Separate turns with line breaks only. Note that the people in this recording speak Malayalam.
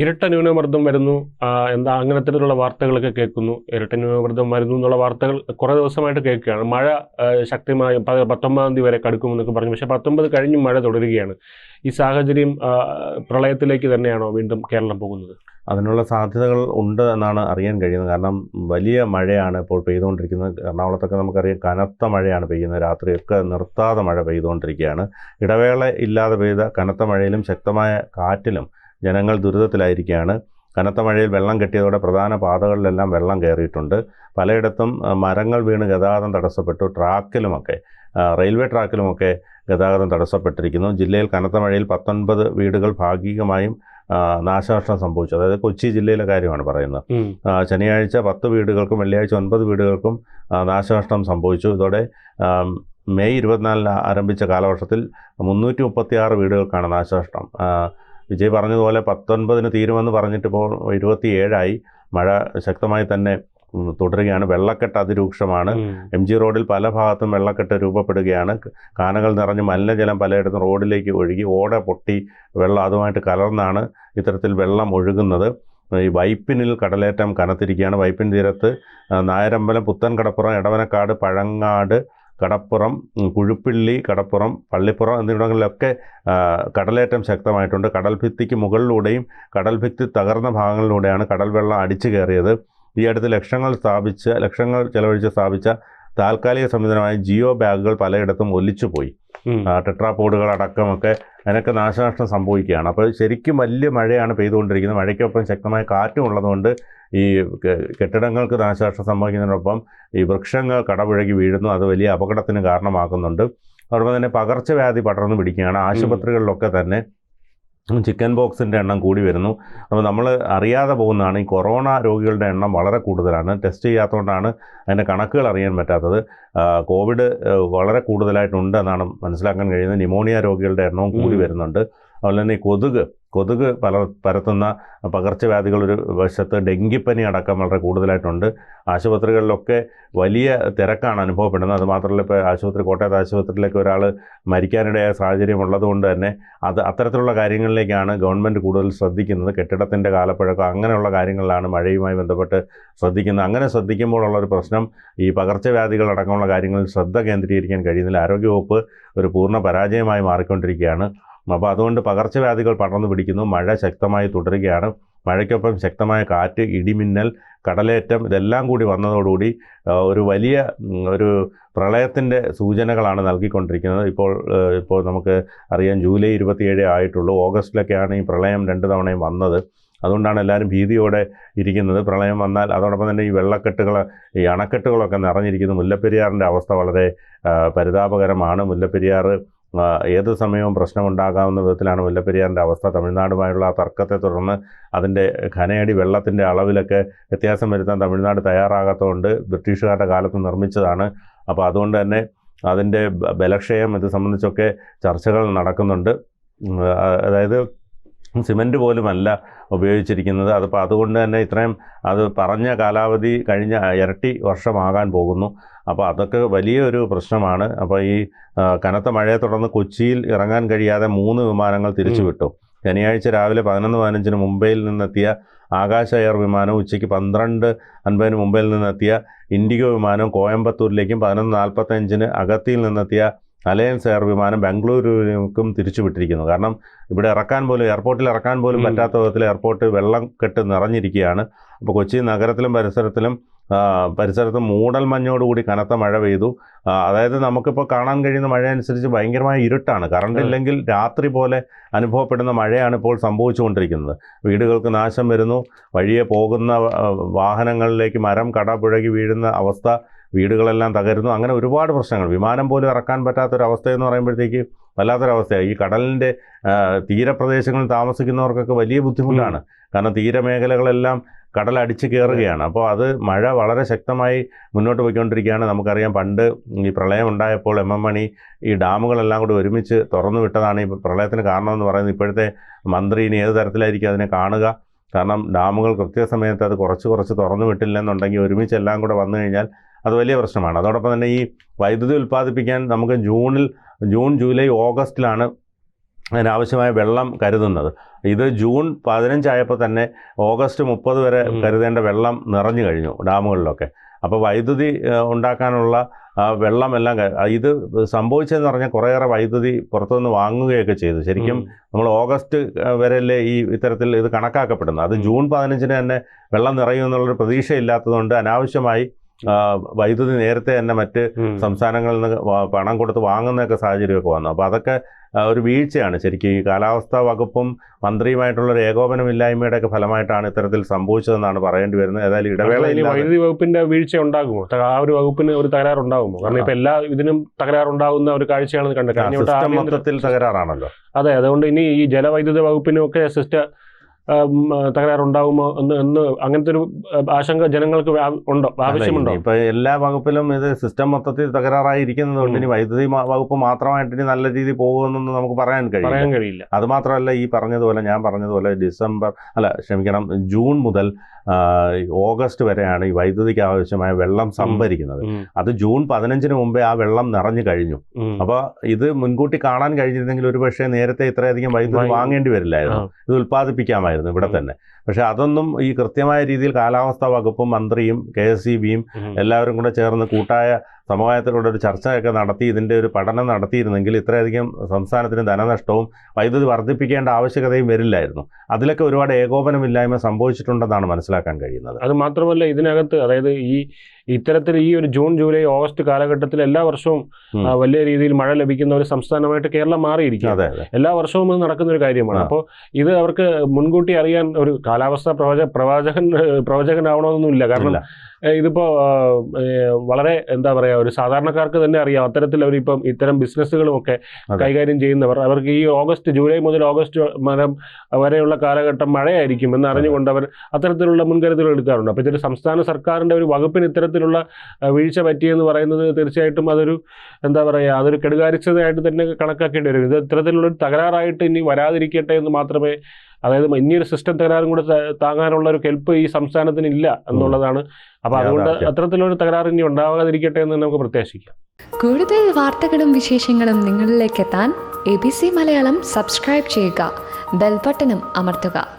ഇരട്ട ന്യൂനമർദ്ദം വരുന്നു എന്താ അങ്ങനെ തരത്തിലുള്ള വാർത്തകളൊക്കെ കേൾക്കുന്നു. ഇരട്ട ന്യൂനമർദ്ദം വരുന്നു എന്നുള്ള വാർത്തകൾ കുറേ ദിവസമായിട്ട് കേൾക്കുകയാണ്. മഴ ശക്തമായി പത്തൊമ്പതാം തീയതി വരെ കടുക്കുമെന്നൊക്കെ പറഞ്ഞു. പക്ഷേ പത്തൊമ്പത് കഴിഞ്ഞും മഴ തുടരുകയാണ്. ഈ സാഹചര്യം പ്രളയത്തിലേക്ക് തന്നെയാണോ വീണ്ടും കേരളം പോകുന്നത്?
അതിനുള്ള സാധ്യതകൾ ഉണ്ട് എന്നാണ് അറിയാൻ കഴിയുന്നത്. കാരണം വലിയ മഴയാണ് ഇപ്പോൾ പെയ്തുകൊണ്ടിരിക്കുന്നത്. എറണാകുളത്തൊക്കെ നമുക്കറിയാം കനത്ത മഴയാണ് പെയ്യുന്നത്. രാത്രിയൊക്കെ നിർത്താതെ മഴ പെയ്തുകൊണ്ടിരിക്കുകയാണ്. ഇടവേള ഇല്ലാതെ പെയ്ത കനത്ത മഴയിലും ശക്തമായ കാറ്റിലും ജനങ്ങൾ ദുരിതത്തിലായിരിക്കുകയാണ്. കനത്ത മഴയിൽ വെള്ളം കെട്ടിയതോടെ പ്രധാന പാതകളിലെല്ലാം വെള്ളം കയറിയിട്ടുണ്ട്. പലയിടത്തും മരങ്ങൾ വീണ് ഗതാഗതം തടസ്സപ്പെട്ടു. ട്രാക്കിലുമൊക്കെ റെയിൽവേ ട്രാക്കിലുമൊക്കെ ഗതാഗതം തടസ്സപ്പെട്ടിരിക്കുന്നു. ജില്ലയിൽ കനത്ത മഴയിൽ പത്തൊൻപത് വീടുകൾ ഭാഗികമായും നാശനഷ്ടം സംഭവിച്ചു. അതായത് കൊച്ചി ജില്ലയിലെ കാര്യമാണ് പറയുന്നത്. ശനിയാഴ്ച പത്ത് വീടുകൾക്കും വെള്ളിയാഴ്ച ഒൻപത് വീടുകൾക്കും നാശനഷ്ടം സംഭവിച്ചു. ഇതോടെ മെയ് ഇരുപത്തിനാലിന് ആരംഭിച്ച കാലവർഷത്തിൽ മുന്നൂറ്റി വീടുകൾക്കാണ് നാശനഷ്ടം. വിജയ് പറഞ്ഞതുപോലെ പത്തൊൻപതിന് തീരുമെന്ന് പറഞ്ഞിട്ട് ഇപ്പോൾ ഇരുപത്തിയേഴായി. മഴ ശക്തമായി തന്നെ തുടരുകയാണ്. വെള്ളക്കെട്ട് അതിരൂക്ഷമാണ്. എം ജി റോഡിൽ പല ഭാഗത്തും വെള്ളക്കെട്ട് രൂപപ്പെടുകയാണ്. കാനകൾ നിറഞ്ഞ് മലിനജലം പലയിടത്തും റോഡിലേക്ക് ഒഴുകി ഓട പൊട്ടി വെള്ളം അതുമായിട്ട് കലർന്നാണ് ഇത്തരത്തിൽ വെള്ളം ഒഴുകുന്നത്. ഈ വൈപ്പിനിൽ കടലേറ്റം കനത്തിരിക്കുകയാണ്. വൈപ്പിൻ തീരത്ത് നായരമ്പലം പുത്തൻ കടപ്പുറം എടവനക്കാട് പഴങ്ങാട് കടപ്പുറം കുഴുപ്പിള്ളി കടപ്പുറം പള്ളിപ്പുറം എന്നിവിടങ്ങളിലൊക്കെ കടലേറ്റം ശക്തമായിട്ടുണ്ട്. കടൽഭിത്തിക്ക് മുകളിലൂടെയും കടൽഭിത്തി തകർന്ന ഭാഗങ്ങളിലൂടെയാണ് കടൽവെള്ളം അടിച്ചു കയറിയത്. ഈ അടുത്ത് ലക്ഷങ്ങൾ സ്ഥാപിച്ച ലക്ഷങ്ങൾ ചെലവഴിച്ച് സ്ഥാപിച്ച താൽക്കാലിക സംവിധാനമായ ജിയോ ബാഗുകൾ പലയിടത്തും ഒലിച്ചുപോയി. ടെട്രാപോഡുകൾ അടക്കമൊക്കെ അതിനൊക്കെ നാശനഷ്ടം സംഭവിക്കുകയാണ്. അപ്പോൾ ശരിക്കും വലിയ മഴയാണ് പെയ്തുകൊണ്ടിരിക്കുന്നത്. മഴയ്ക്കൊപ്പം ശക്തമായ കാറ്റും ഉള്ളതുകൊണ്ട് ഈ കെട്ടിടങ്ങൾക്ക് നാശനഷ്ടം സംഭവിക്കുന്നതിനൊപ്പം ഈ വൃക്ഷങ്ങൾ കടപുഴകി വീഴുന്നു. അത് വലിയ അപകടത്തിന് കാരണമാക്കുന്നുണ്ട്. അതോടൊപ്പം തന്നെ പകർച്ചവ്യാധി പടർന്നു പിടിക്കുകയാണ്. ആശുപത്രികളിലൊക്കെ തന്നെ ചിക്കൻ ബോക്സിന്റെ എണ്ണം കൂടി വരുന്നു. അപ്പോൾ നമ്മൾ അറിയാതെ പോകുന്നതാണ് ഈ കൊറോണ രോഗികളുടെ എണ്ണം വളരെ കൂടുതലാണ്. ടെസ്റ്റ് ചെയ്യാത്തതുകൊണ്ടാണ് അതിന്റെ കണക്കുകൾ അറിയാൻ പറ്റാത്തത്. കോവിഡ് വളരെ കൂടുതലായിട്ടുണ്ട് എന്നാണ് മനസ്സിലാക്കാൻ കഴിയുന്നത്. ന്യൂമോണിയ രോഗികളുടെ എണ്ണവും കൂടി വരുന്നുണ്ട്. അതുപോലെ തന്നെ ഈ കൊതുക് കൊതുക് പല പരത്തുന്ന പകർച്ചവ്യാധികൾ ഒരു വശത്ത് ഡെങ്കിപ്പനി അടക്കം വളരെ കൂടുതലായിട്ടുണ്ട്. ആശുപത്രികളിലൊക്കെ വലിയ തിരക്കാണ് അനുഭവപ്പെടുന്നത്. അതുമാത്രമല്ല ഇപ്പോൾ ആശുപത്രി കോട്ടയത്ത് ആശുപത്രിയിലേക്ക് ഒരാൾ മരിക്കാനിടയായ സാഹചര്യം ഉള്ളതുകൊണ്ട് തന്നെ അത് അത്തരത്തിലുള്ള കാര്യങ്ങളിലേക്കാണ് ഗവൺമെന്റ് കൂടുതൽ ശ്രദ്ധിക്കുന്നത്. കെട്ടിടത്തിന്റെ കാലപ്പഴക്കം അങ്ങനെയുള്ള കാര്യങ്ങളിലാണ് മഴയുമായി ബന്ധപ്പെട്ട് ശ്രദ്ധിക്കുന്നത്. അങ്ങനെ ശ്രദ്ധിക്കുമ്പോഴുള്ള ഒരു പ്രശ്നം ഈ പകർച്ചവ്യാധികൾ അടക്കമുള്ള കാര്യങ്ങളിൽ ശ്രദ്ധ കേന്ദ്രീകരിക്കാൻ കഴിയുന്നില്ല ആരോഗ്യവകുപ്പ് ഒരു പൂർണ പരാജയമായി മാറിക്കൊണ്ടിരിക്കുകയാണ്. അപ്പോൾ അതുകൊണ്ട് പകർച്ചവ്യാധികൾ പടർന്നു പിടിക്കുന്നു. മഴ ശക്തമായി തുടരുകയാണ്. മഴയ്ക്കൊപ്പം ശക്തമായ കാറ്റ് ഇടിമിന്നൽ കടലേറ്റം ഇതെല്ലാം കൂടി വന്നതോടുകൂടി ഒരു വലിയ ഒരു പ്രളയത്തിന്റെ സൂചനകളാണ് നൽകിക്കൊണ്ടിരിക്കുന്നത്. ഇപ്പോൾ ഇപ്പോൾ നമുക്ക് അറിയാം ജൂലൈ ഇരുപത്തിയേഴ് ആയിട്ടുള്ളൂ. ഓഗസ്റ്റിലൊക്കെയാണ് ഈ പ്രളയം രണ്ട് തവണയും വന്നത്. അതുകൊണ്ടാണ് എല്ലാവരും ഭീതിയോടെ ഇരിക്കുന്നത്. പ്രളയം വന്നാൽ അതോടൊപ്പം തന്നെ ഈ വെള്ളക്കെട്ടുകൾ ഈ അണക്കെട്ടുകളൊക്കെ നിറഞ്ഞിരിക്കുന്നു. മുല്ലപ്പെരിയാറിന്റെ അവസ്ഥ വളരെ പരിതാപകരമാണ്. മുല്ലപ്പെരിയാർ ഏത് സമയവും പ്രശ്നമുണ്ടാകാവുന്ന വിധത്തിലാണ് മുല്ലപ്പെരിയാറിന്റെ അവസ്ഥ. തമിഴ്നാടുമായുള്ള ആ തർക്കത്തെ തുടർന്ന് അതിന്റെ ഖനയടി വെള്ളത്തിന്റെ അളവിലൊക്കെ വ്യത്യാസം വരുത്താൻ തമിഴ്നാട് തയ്യാറാകാത്തതുകൊണ്ട് ബ്രിട്ടീഷുകാരുടെ കാലത്ത് നിർമ്മിച്ചതാണ്. അപ്പോൾ അതുകൊണ്ട് തന്നെ അതിന്റെ ബലക്ഷയം ഇത് സംബന്ധിച്ചൊക്കെ ചർച്ചകൾ നടക്കുന്നുണ്ട്. അതായത് സിമന്റ് പോലുമല്ല ഉപയോഗിച്ചിരിക്കുന്നത്. അതിപ്പോൾ അതുകൊണ്ട് തന്നെ ഇത്രയും അത് പറഞ്ഞ കാലാവധി കഴിഞ്ഞ ഇരട്ടി വർഷമാകാൻ പോകുന്നു. അപ്പോൾ അതൊക്കെ വലിയൊരു പ്രശ്നമാണ്. അപ്പോൾ ഈ കനത്ത മഴയെ തുടർന്ന് കൊച്ചിയിൽ ഇറങ്ങാൻ കഴിയാതെ മൂന്ന് വിമാനങ്ങൾ തിരിച്ചുവിട്ടു ശനിയാഴ്ച രാവിലെ പതിനൊന്ന് പതിനഞ്ചിന് മുംബൈയിൽ നിന്നെത്തിയ ആകാശ എയർ വിമാനം ഉച്ചയ്ക്ക് പന്ത്രണ്ട് അൻപതിന് മുംബൈയിൽ നിന്നെത്തിയ ഇൻഡിഗോ വിമാനം കോയമ്പത്തൂരിലേക്കും പതിനൊന്ന് നാൽപ്പത്തഞ്ചിന് അഗത്തിയിൽ നിന്നെത്തിയ അലയൻസ് എയർ വിമാനം ബംഗളൂരുവിലേക്കും തിരിച്ചുവിട്ടിരിക്കുന്നു കാരണം ഇവിടെ ഇറക്കാൻ പോലും എയർപോർട്ടിൽ ഇറക്കാൻ പോലും. പറ്റാത്ത വിധത്തിൽ എയർപോർട്ട് വെള്ളം കെട്ട് നിറഞ്ഞിരിക്കുകയാണ് അപ്പോൾ കൊച്ചി നഗരത്തിലും പരിസരത്തിലും പരിസരത്ത് മൂടൽ മഞ്ഞോടുകൂടി കനത്ത മഴ പെയ്തു. അതായത് നമുക്കിപ്പോൾ കാണാൻ കഴിയുന്ന മഴ അനുസരിച്ച് ഭയങ്കരമായ ഇരുട്ടാണ്. കറണ്ട് ഇല്ലെങ്കിൽ രാത്രി പോലെ അനുഭവപ്പെടുന്ന മഴയാണ് ഇപ്പോൾ സംഭവിച്ചുകൊണ്ടിരിക്കുന്നത്. വീടുകൾക്ക് നാശം വരുന്നു. വഴിയെ പോകുന്ന വാഹനങ്ങളിലേക്ക് മരം കടപുഴകി വീഴുന്ന അവസ്ഥ വീടുകളെല്ലാം തകരുന്നു. അങ്ങനെ ഒരുപാട് പ്രശ്നങ്ങൾ. വിമാനം പോലും ഇറക്കാൻ പറ്റാത്തൊരവസ്ഥയെന്ന് പറയുമ്പോഴത്തേക്ക് വല്ലാത്തൊരവസ്ഥയാണ് ഈ കടലിന്റെ തീരപ്രദേശങ്ങളിൽ താമസിക്കുന്നവർക്കൊക്കെ വലിയ ബുദ്ധിമുട്ടാണ്. കാരണം തീരമേഖലകളെല്ലാം കടലടിച്ച് കയറുകയാണ് അപ്പോൾ അത് മഴ വളരെ ശക്തമായി മുന്നോട്ട് പോയിക്കൊണ്ടിരിക്കുകയാണ്. നമുക്കറിയാം പണ്ട് ഈ പ്രളയം ഉണ്ടായപ്പോൾ എം എം മണി ഈ ഡാമുകളെല്ലാം കൂടി ഒരുമിച്ച് തുറന്നു വിട്ടതാണ് ഈ പ്രളയത്തിന് കാരണമെന്ന് പറയുന്നത്. ഇപ്പോഴത്തെ മന്ത്രി ഇനി ഏത് തരത്തിലായിരിക്കും അതിനെ കാണുക? കാരണം ഡാമുകൾ കൃത്യസമയത്ത് അത് കുറച്ച് കുറച്ച് തുറന്നു വിട്ടില്ലെന്നുണ്ടെങ്കിൽ ഒരുമിച്ച് എല്ലാം കൂടെ വന്നു കഴിഞ്ഞാൽ അത് വലിയ പ്രശ്നമാണ്. അതോടൊപ്പം തന്നെ ഈ വൈദ്യുതി ഉൽപ്പാദിപ്പിക്കാൻ നമുക്ക് ജൂണിൽ ജൂൺ ജൂലൈ ഓഗസ്റ്റിലാണ് അതിനാവശ്യമായ വെള്ളം കരുതുന്നത്. ഇത് ജൂൺ പതിനഞ്ചായപ്പോൾ തന്നെ ഓഗസ്റ്റ് മുപ്പത് വരെ കരുതേണ്ട വെള്ളം നിറഞ്ഞു കഴിഞ്ഞു ഡാമുകളിലൊക്കെ. അപ്പോൾ വൈദ്യുതി ഉണ്ടാക്കാനുള്ള വെള്ളമെല്ലാം ഇത് സംഭവിച്ചതെന്ന് പറഞ്ഞാൽ കുറേയേറെ വൈദ്യുതി പുറത്തുനിന്ന് വാങ്ങുകയൊക്കെ ചെയ്തു. ശരിക്കും നമ്മൾ ഓഗസ്റ്റ് വരെയല്ലേ ഈ ഇത്തരത്തിൽ ഇത് കണക്കാക്കപ്പെടുന്നത്. അത്. ജൂൺ പതിനഞ്ചിന് തന്നെ വെള്ളം നിറയുമെന്നുള്ളൊരു പ്രതീക്ഷയില്ലാത്തതുകൊണ്ട് അനാവശ്യമായി വൈദ്യുതി നേരത്തെ തന്നെ മറ്റ്. സംസ്ഥാനങ്ങളിൽ നിന്ന് പണം കൊടുത്ത് വാങ്ങുന്നൊക്കെ സാഹചര്യമൊക്കെ വന്നു. അപ്പോൾ അതൊക്കെ ഒരു വീഴ്ചയാണ് ശരിക്കും. ഈ കാലാവസ്ഥാ വകുപ്പും മന്ത്രിയുമായിട്ടുള്ള ഒരു ഏകോപനമില്ലായ്മയുടെ ഒക്കെ ഫലമായിട്ടാണ് ഇത്തരത്തിൽ സംഭവിച്ചതെന്നാണ് പറയേണ്ടി വരുന്നത്. ഏതായാലും
ഇനി വൈദ്യുതി വകുപ്പിന്റെ വീഴ്ച ഉണ്ടാകുമോ? ആ ഒരു വകുപ്പിന് ഒരു തകരാറുണ്ടാകുമോ? കാരണം ഇപ്പൊ എല്ലാ ഇതിനും തകരാറുണ്ടാകുന്ന ഒരു കാഴ്ചയാണ് കണ്ടത്
മൊത്തത്തിൽ തകരാറാണല്ലോ.
അതെ അതുകൊണ്ട് ഇനി ഈ ജലവൈദ്യുത വകുപ്പിനും ഒക്കെ സിസ്റ്റ തകരാറുണ്ടാകുമോ എന്ന് എന്ന് അങ്ങനത്തെ ഒരു ആശങ്ക ജനങ്ങൾക്ക് ഉണ്ടോ ആവശ്യമുണ്ടോ?
ഇപ്പൊ എല്ലാ വകുപ്പിലും ഇത് സിസ്റ്റം മൊത്തത്തിൽ തകരാറായിരിക്കുന്നതുകൊണ്ട്. ഇനി വൈദ്യുതി വകുപ്പ് മാത്രമായിട്ട് ഇനി നല്ല രീതിയിൽ പോകുമെന്നൊന്നും നമുക്ക് പറയാൻ കഴിയില്ല.
പറയാൻ കഴിയില്ല.
അത് മാത്രമല്ല ഈ പറഞ്ഞതുപോലെ ഞാൻ പറഞ്ഞതുപോലെ ഡിസംബർ അല്ല ക്ഷമിക്കണം ജൂൺ മുതൽ ഓഗസ്റ്റ് വരെയാണ് ഈ വൈദ്യുതിക്ക് ആവശ്യമായ വെള്ളം സംഭരിക്കുന്നത്. അത് ജൂൺ പതിനഞ്ചിന് മുമ്പേ ആ വെള്ളം നിറഞ്ഞു കഴിഞ്ഞു.
അപ്പൊ
അപ്പോൾ ഇത് മുൻകൂട്ടി കാണാൻ കഴിഞ്ഞിരുന്നെങ്കിൽ ഒരുപക്ഷെ നേരത്തെ ഇത്രയധികം വൈദ്യുതി വാങ്ങേണ്ടി വരില്ലായിരുന്നു. ഇത് ഉൽപ്പാദിപ്പിക്കാമായിരുന്നു. ഇവിടെ തന്നെ. പക്ഷേ അതൊന്നും ഈ കൃത്യമായ രീതിയിൽ കാലാവസ്ഥാ വകുപ്പും മന്ത്രിയും കെ എസ് ഇ ബിയും എല്ലാവരും കൂടെ ചേർന്ന് കൂട്ടായ സമവായത്തിലൂടെ ഒരു ചർച്ചയൊക്കെ നടത്തി ഇതിന്റെ ഒരു പഠനം നടത്തിയിരുന്നെങ്കിൽ ഇത്രയധികം സംസ്ഥാനത്തിന് ധനനഷ്ടവും വൈദ്യുതി വർദ്ധിപ്പിക്കേണ്ട ആവശ്യകതയും വരില്ലായിരുന്നു. അതിലൊക്കെ ഒരുപാട് ഏകോപനമില്ലായ്മ സംഭവിച്ചിട്ടുണ്ടെന്നാണ് മനസ്സിലാക്കാൻ കഴിയുന്നത്.
അത് മാത്രമല്ല ഇതിനകത്ത് അതായത് ഈ ഇത്തരത്തിൽ ഈ ഒരു ജൂൺ ജൂലൈ ഓഗസ്റ്റ് കാലഘട്ടത്തിൽ എല്ലാ വർഷവും വലിയ രീതിയിൽ മഴ ലഭിക്കുന്ന ഒരു സംസ്ഥാനമായിട്ട് കേരളം മാറിയിരിക്കും എല്ലാ വർഷവും ഇത് നടക്കുന്ന ഒരു കാര്യമാണ് അപ്പോൾ ഇത് അവർക്ക് മുൻകൂട്ടി അറിയാൻ ഒരു കാലാവസ്ഥ പ്രവച പ്രവാചകൻ പ്രവചകനാവണമെന്നൊന്നുമില്ല. കാരണം ഇതിപ്പോ വളരെ എന്താ പറയാ ഒരു സാധാരണക്കാർക്ക് തന്നെ അറിയാം. അത്തരത്തിൽ അവരിപ്പം ഇത്തരം ബിസിനസ്സുകളും ഒക്കെ കൈകാര്യം ചെയ്യുന്നവർ. അവർക്ക് ഈ ഓഗസ്റ്റ് ജൂലൈ മുതൽ ഓഗസ്റ്റ് മരം വരെയുള്ള കാലഘട്ടം മഴയായിരിക്കും എന്ന് അറിഞ്ഞുകൊണ്ട് അവർ അത്തരത്തിലുള്ള മുൻകരുതലുകൾ എടുക്കാറുണ്ട്. അപ്പോൾ ഇതൊരു സംസ്ഥാന സർക്കാരിന്റെ ഒരു വകുപ്പിന് ഇത്തരത്തിലുള്ള വീഴ്ച പറ്റിയെന്ന് പറയുന്നത് തീർച്ചയായിട്ടും അതൊരു എന്താ പറയുക അതൊരു കെടുകാര്യസ്ഥതയായിട്ട് തന്നെ കണക്കാക്കേണ്ടി വരും. ഇത് ഇത്തരത്തിലുള്ള ഒരു തകരാറായിട്ട് ഇനി വരാതിരിക്കട്ടെ എന്ന് മാത്രമേ അതായത് ഇനിയൊരു സിസ്റ്റം തകരാറും കൂടെ താങ്ങാനുള്ള ഒരു കെൽപ്പ് ഈ സംസ്ഥാനത്തിന് ഇല്ല എന്നുള്ളതാണ്. അപ്പോൾ അതുകൊണ്ട്. അത്തരത്തിലൊരു തകരാറ് ഇനി ഉണ്ടാകാതിരിക്കട്ടെ എന്ന് നമുക്ക് പ്രത്യാശിക്കാം.
കൂടുതൽ വാർത്തകളും വിശേഷങ്ങളും നിങ്ങളിലേക്ക് എത്താൻ A B C Malayalam subscribe ചെയ്യുക. ബെൽബട്ടനും അമർത്തുക.